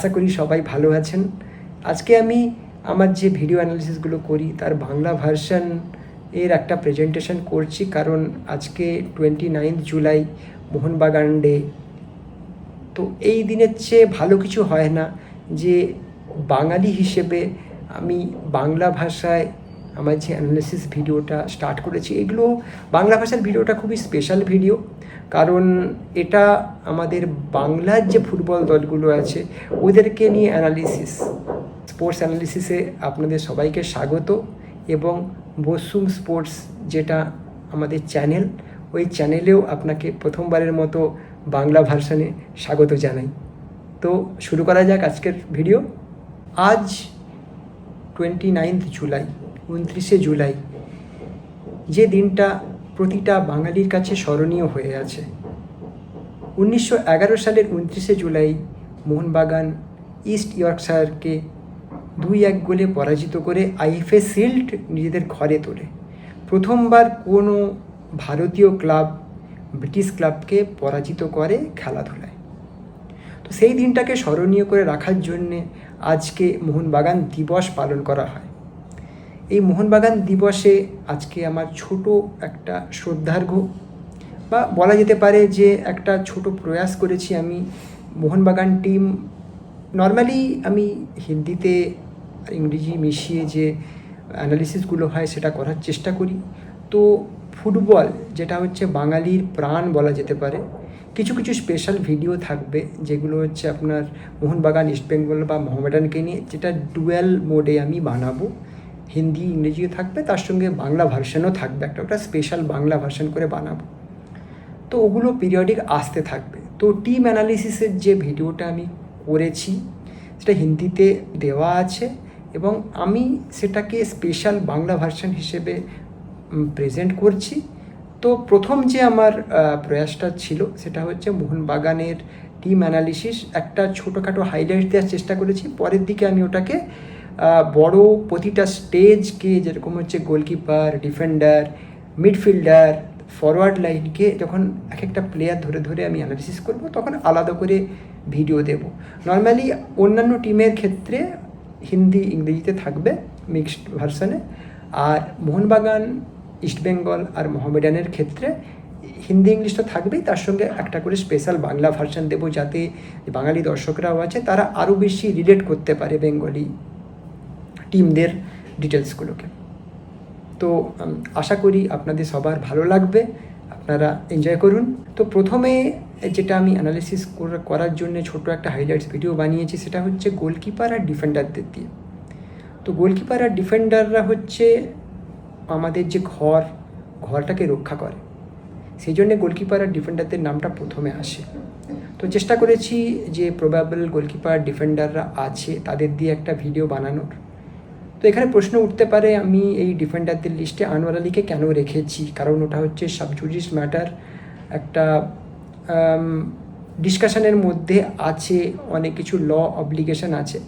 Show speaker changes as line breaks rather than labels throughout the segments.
আশা করি সবাই ভালো আছেন। আজকে আমি আমার যে ভিডিও অ্যানালিসিসগুলো করি, তার বাংলা ভার্সন এর একটা প্রেজেন্টেশন করছি, কারণ আজকে twenty ninth July, Mohun Bagan day তো এই দিনের চেয়ে ভালো কিছু হয় না যে বাঙালি হিসেবে আমি বাংলা ভাষায় আমার যে অ্যানালিসিস ভিডিওটা স্টার্ট করেছি, এগুলো বাংলা ভাষার ভিডিওটা খুবই স্পেশাল ভিডিও কারণ এটা আমাদের বাংলার যে ফুটবল দলগুলো আছে, ওদেরকে নিয়ে অ্যানালিসিস স্পোর্টস অ্যানালিসিসে আপনাদের সবাইকে স্বাগত এবং বসুম স্পোর্টস যেটা আমাদের চ্যানেল ওই চ্যানেলেও আপনাকে প্রথমবারের মতো বাংলা ভার্সানে স্বাগত জানাই। তো শুরু করা যাক আজকের ভিডিও আজ টোয়েন্টি নাইন্থ জুলাই উনত্রিশে জুলাই। যে দিনটা প্রতিটা বাঙালির কাছে স্মরণীয় হয়ে আছে। উনিশশো এগারো সালের উনত্রিশে জুলাই মোহনবাগান ইস্ট ইয়র্কশায়ারকে দুই এক গোলে পরাজিত করে আইএফএ শিল্ড নিজেদের ঘরে তোলে। প্রথমবার কোনো ভারতীয় ক্লাব ব্রিটিশ ক্লাবকে পরাজিত করে খেলাধুলায়। তো সেই দিনটাকে স্মরণীয় করে রাখার জন্যে আজকে মোহনবাগান দিবস পালন করা হয়। এই মোহনবাগান দিবসে আজকে আমার ছোট একটা শ্রদ্ধার্ঘ বা বলা যেতে পারে যে একটা ছোট প্রয়াস করেছি আমি। মোহনবাগান টিম নর্মালি আমি হিন্দিতে ইংরেজি মিশিয়ে যে অ্যানালিসিসগুলো হয় সেটা করার চেষ্টা করি। তো ফুটবল যেটা হচ্ছে বাঙালির প্রাণ বলা যেতে পারে। কিছু কিছু স্পেশাল ভিডিও থাকবে যেগুলো হচ্ছে আপনার মোহনবাগান ইস্টবেঙ্গল বা মোহামেডানকে নিয়ে যেটা ডুয়েল মোডে আমি বানাবো। হিন্দি ইংরেজিও থাকবে, তার সঙ্গে বাংলা ভার্সানও থাকবে। একটা ওটা স্পেশাল বাংলা ভার্সান করে বানাবো। তো ওগুলো পিরিয়ডিক আসতে থাকবে। তো টিম অ্যানালিসিসের যে ভিডিওটা আমি করেছি, সেটা হিন্দিতে দেওয়া আছে এবং আমি সেটাকে স্পেশাল বাংলা ভার্সান হিসেবে প্রেজেন্ট করছি। তো প্রথম যে আমার প্রয়াসটা ছিল, সেটা হচ্ছে মোহনবাগানের টিম অ্যানালিসিস একটা ছোটোখাটো হাইলাইট দেওয়ার চেষ্টা করেছি। পরের দিকে আমি ওটাকে বড় প্রতিটা স্টেজকে যেরকম হচ্ছে গোলকিপার ডিফেন্ডার মিডফিল্ডার ফরওয়ার্ড লাইনকে যখন এক একটা প্লেয়ার ধরে ধরে আমি অ্যানালিসিস করব, তখন আলাদা করে ভিডিও দেব। নর্মালি অন্যান্য টিমের ক্ষেত্রে হিন্দি, ইংরেজিতে থাকবে মিক্সড ভার্সনে আর মোহনবাগান ইস্টবেঙ্গল আর মোহামেডানের ক্ষেত্রে হিন্দি, ইংলিশ তো থাকবেই, তার সঙ্গে একটা করে স্পেশাল বাংলা ভার্সন দেবো যাতে বাঙালি দর্শকরাও আছে, তারা আরও বেশি রিলেট করতে পারে বেঙ্গলি টিমদের ডিটেলসগুলোকে তো আশা করি আপনাদের সবার ভালো লাগবে, আপনারা এনজয় করুন। তো প্রথমে যেটা আমি অ্যানালিসিস করার জন্য ছোট একটা হাইলাইটস ভিডিও বানিয়েছি, সেটা হচ্ছে গোলকিপার আর ডিফেন্ডারদের দিয়ে। তো গোলকিপার আর ডিফেন্ডাররা হচ্ছে আমাদের যে ঘর, ঘরটাকে রক্ষা করে। সেই জন্যে গোলকিপার আর ডিফেন্ডারদের নামটা প্রথমে আসে। তো চেষ্টা করেছি যে প্রবাবল গোলকিপার ডিফেন্ডাররা আছে, তাদের দিয়ে একটা ভিডিও বানানোর। তো এখানে প্রশ্ন উঠতে পারে, আমি এই ডিফেন্ডারদের লিস্টে আনোয়ার আলীকে কেন রেখেছি? কারণ ওটা হচ্ছে সাবজুডিস ম্যাটার। একটা ডিসকাশনের মধ্যে আছে, অনেক কিছু ল অব্লিগেশন আছে।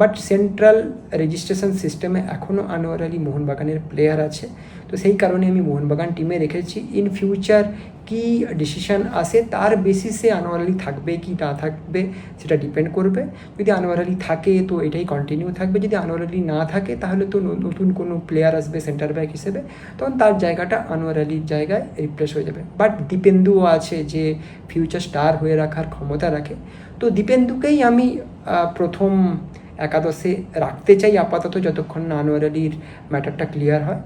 বাট সেন্ট্রাল রেজিস্ট্রেশন সিস্টেমে এখনও আনোয়ার আলী মোহনবাগানের প্লেয়ার আছে। তো সেই কারণে আমি মোহনবাগান টিমে রেখেছি। ইন ফিউচার কি ডিসিশন আসে, তার বেসিসে আনোয়ার আলী থাকবে কি না থাকবে সেটা ডিপেন্ড করবে। যদি আনোয়ার আলী থাকে তো এটাই কন্টিনিউ থাকবে। যদি আনোয়ার আলী না থাকে তাহলে তো নতুন কোনো প্লেয়ার আসবে সেন্টার ব্যাক হিসেবে। তখন তার জায়গাটা আনোয়ার আলীর জায়গায় রিপ্লেস হয়ে যাবে। বাট দীপেন্দুও আছে যে ফিউচার স্টার হয়ে রাখার ক্ষমতা রাখে। তো দীপেন্দুকেই আমি প্রথম একাদশে রাখতে চাই আপাতত যতক্ষণ না আনোয়ার আলীর ম্যাটারটা ক্লিয়ার হয়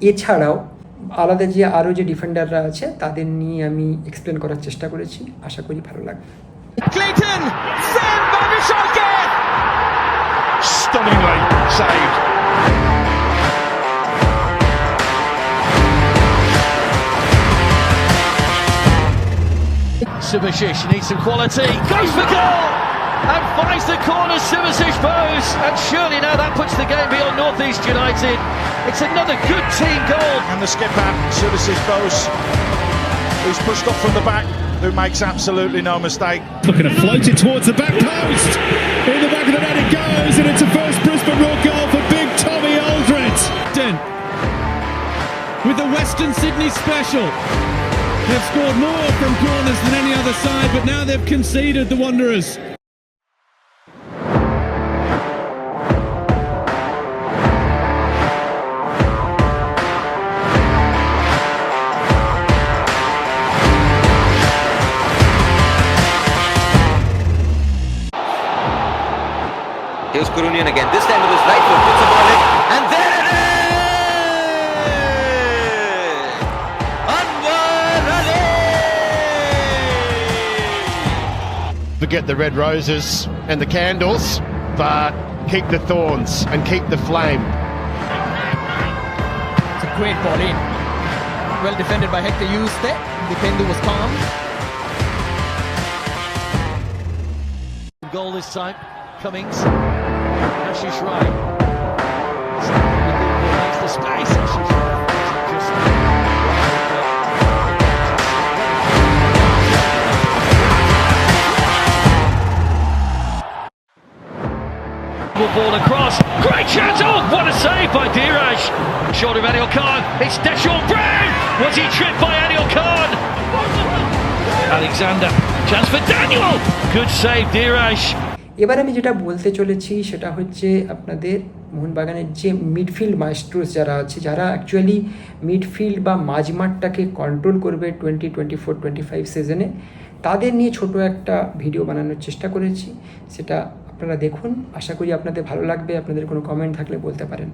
এছাড়াও আলাদা যে আরও যে ডিফেন্ডাররা আছে তাদের নিয়ে আমি এক্সপ্লেন করার চেষ্টা করেছি আশা করি ভালো লাগবে!
Stunningly saved. Subasic needs some quality, goes for goal! And finds the corner, Subasic bows, and surely now that puts the game beyond North East United. It's another good team goal.
and the skipper, Subasic Bose, who's pushed up from the back, who makes absolutely no mistake.
Looking to float it towards the back post. In the back of the net it goes, and it's a first Brisbane Roar goal for big Tommy Aldred. Den. With the Western Sydney special. They've scored more from corners than any other side, but now they've conceded the Wanderers.
Kurunian again. This time with his right foot, puts the ball in, and there it is! Anwar Ali!
forget the red roses and the candles, but keep the thorns and keep the flame.
It's a great ball in. Well defended by Hector Hughes there. Dipendu was calm.
Goal this time. Cummings. Ashish Rai. Just ball across. Great chance. Oh, what a save by Diraj. Short of Anil Khan. It's Deshaun Brown. Was he tripped by Anil Khan? Alexander. Chance for Daniel. Good save, Diraj.
এবার আমি যেটা বলতে চলেছি সেটা হচ্ছে আপনাদের মোহনবাগানের যে মিডফিল্ড মাস্ট্রোস যারা আছে, যারা অ্যাকচুয়ালি মিডফিল্ড বা মাঝমাঠটাকে কন্ট্রোল করবে twenty twenty four twenty five সিজনে তাদের নিয়ে ছোট একটা ভিডিও বানানোর চেষ্টা করেছি। সেটা আপনারা দেখুন। আশা করি আপনাদের ভালো লাগবে। আপনাদের কোনো কমেন্ট থাকলে বলতে পারেন।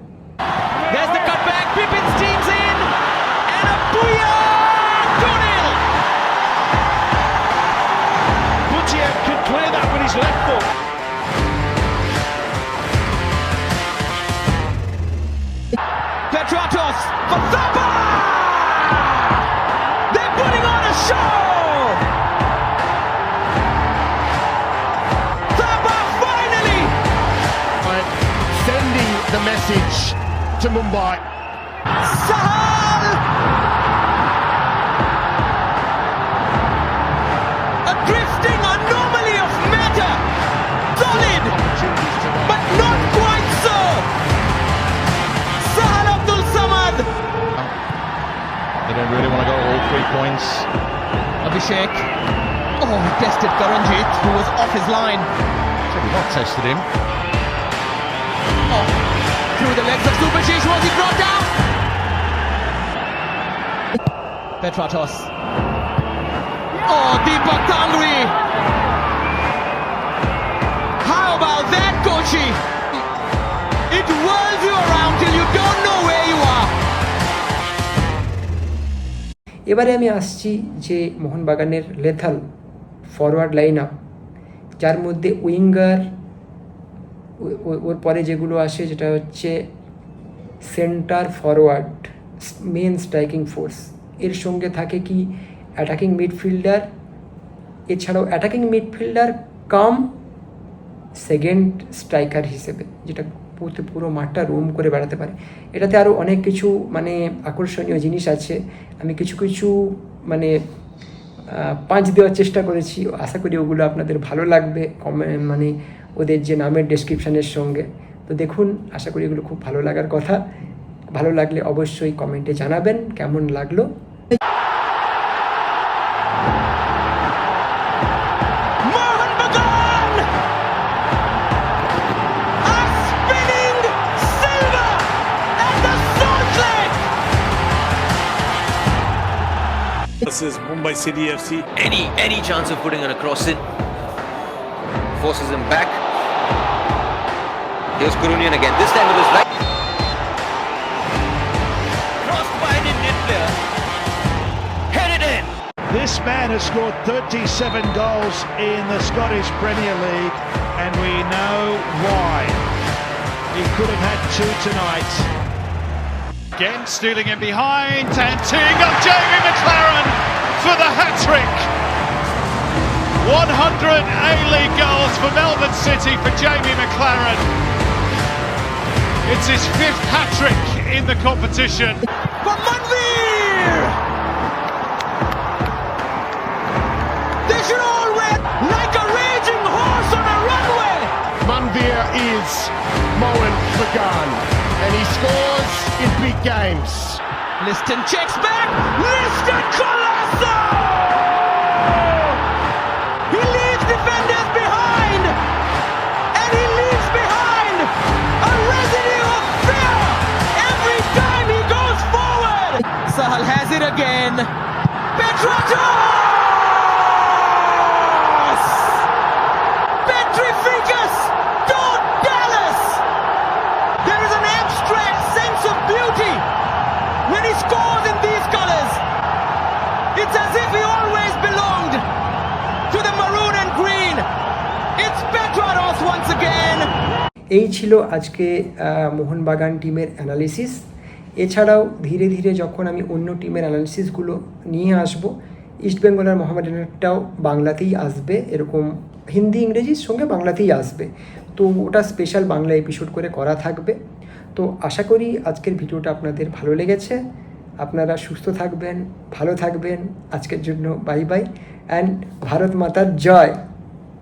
Thapa! They're putting on a show! Thapa finally!
But sending the message to Mumbai.
Points.
Abhishek. Oh, he tested Karanjit, who was off his line.
Should not tested him.
Oh, through the legs of Subhasis, was he brought down? Petratos. Oh, Deepak Tangri. How about that, Kochi? It whirls
এবারে আমি আসছি যে মোহনবাগানের lethal forward line up যার মধ্যে winger ওর পরে যেগুলো আসে যেটা হচ্ছে centre forward main striking force এর সঙ্গে থাকে কি? অ্যাটাকিং মিডফিল্ডার এছাড়াও attacking midfielder cum second striker হিসেবে, যেটা পুরো পুরো মাঠটা রোম করে বেড়াতে পারে। এটাতে আরও অনেক কিছু মানে আকর্ষণীয় জিনিস আছে। আমি কিছু কিছু মানে পাঁচ দেওয়ার চেষ্টা করেছি। আশা করি ওগুলো আপনাদের ভালো লাগবে কমে মানে ওদের যে নামের ডেসক্রিপশানের সঙ্গে। তো দেখুন, আশা করি এগুলো খুব ভালো লাগার কথা। ভালো লাগলে অবশ্যই কমেন্টে জানাবেন, কেমন লাগল?
This is Mumbai City FC.
Any, any chance of putting on a cross in? Forces him back. Here's Kurunian again, this time with his right. Crossed by an Indian player. Headed in.
This man has scored 37 goals in the Scottish Premier League, and we know why. He could have had two tonight. Again, stealing in behind, and teeing up Jamie McLaren for the hat trick. 100 A-League goals for Melbourne City for Jamie McLaren. It's his fifth hat trick in the competition.
For Manveer! They should all wear like a raging horse on a runway!
Manvir is Mohan Bagan, and he scores in big games.
Liston checks back! Liston Colosso! He leaves defenders behind! And he leaves behind a residue of fear every time he goes forward! Sahal has it again. Petratos!
এই ছিল আজকে মোহনবাগান টিমের analysis এছাড়াও ধীরে ধীরে যখন আমি অন্য টিমের অ্যানালিসিসগুলো নিয়ে আসব ইস্টবেঙ্গল আর মোহামেডানেরটাও বাংলাতেই আসবে, এরকম হিন্দি ইংরেজির সঙ্গে বাংলাতেই আসবে। তো ওটা স্পেশাল বাংলা এপিসোড করে করা থাকবে। তো আশা করি আজকের ভিডিওটা আপনাদের ভালো লেগেছে। আপনারা সুস্থ থাকবেন, ভালো থাকবেন। আজকের জন্য বাই বাই অ্যান্ড ভারত মাতার জয়।